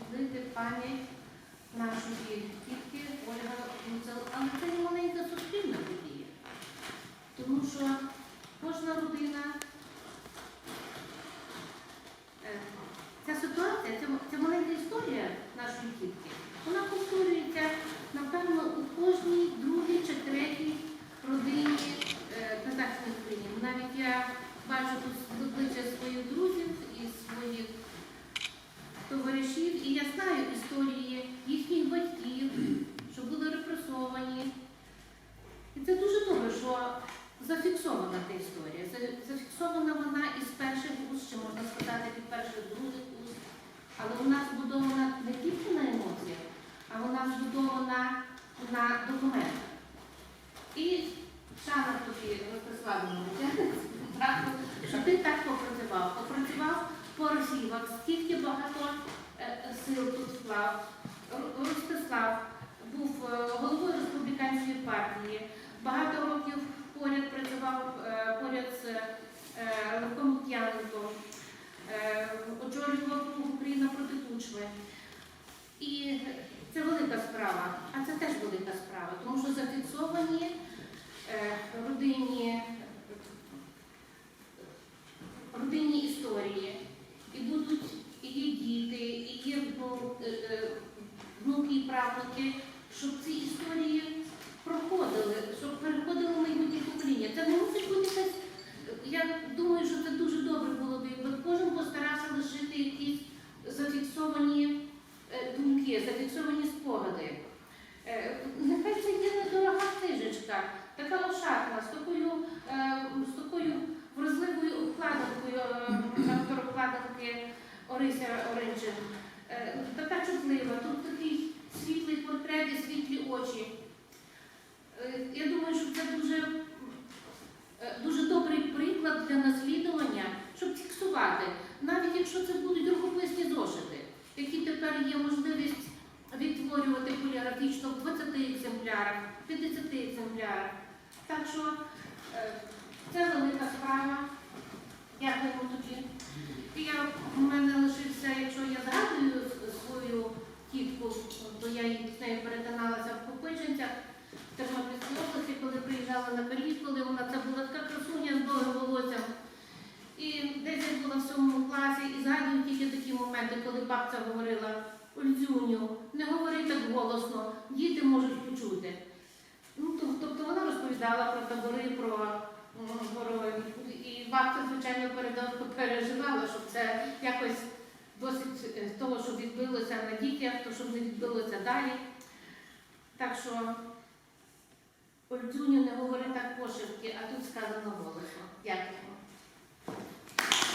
освітлити пам'ять нашої тітки Ольга Гуцел. Але це не маленька суспільна подія. Тому що кожна родина. е, Ця ситуація, ця, маленька історія нашої тітки, вона повторюється, напевно, у кожній другій чи третій родині е, казахської України. Навіть я бачу тут обличчя своїх друзів і своїх товаришів, і я знаю історії їхніх батьків, що були репресовані. І це дуже добре, що зафіксована та історія. Зафіксована вона із перших уст, чи можна сказати, від перших других уст. Але вона збудована не тільки на емоціях, а вона збудована на документах. І шана тобі Ростиславу що ти так попрацював. Попрацював по архівах, скільки багато тут вклав. Р- Ростислав був е, головою республіканської партії, багато років поряд працював е, поряд з е, Левком Лук'яненком, очолював Україна проти Тучви. І це велика справа, а це теж велика справа, тому що зафіксовані е, родинні, родинні історії. І будуть і є діти, і є ну, е, е, внуки і правнуки, щоб ці історії проходили, що це дуже, е, дуже добрий приклад для наслідування, щоб фіксувати, навіть якщо це будуть рукописні зошити, які тепер є можливість відтворювати поліграфічно в 20 екземплярах, 50 екземплярах. Так що е, це велика справа. Дякуємо тоді. І я, у мене лишився, якщо я згадую с- свою тітку, то я її з нею перетиналася в Копичинцях, в Тернопільській області, приїжджала на канікули, вона це була така красуня з довгим волоссям. І десь я була в сьомому класі і згадую тільки такі моменти, коли бабця говорила Ольцюню, не говори так голосно, діти можуть почути. Ну, тобто вона розповідала про табори, про м, і бабця, звичайно, переживала, щоб це якось досить е, того, що відбилося на дітях, то щоб не відбилося далі. Так що Кордюню не говори так пошепки, а тут сказано голосно. Дякую.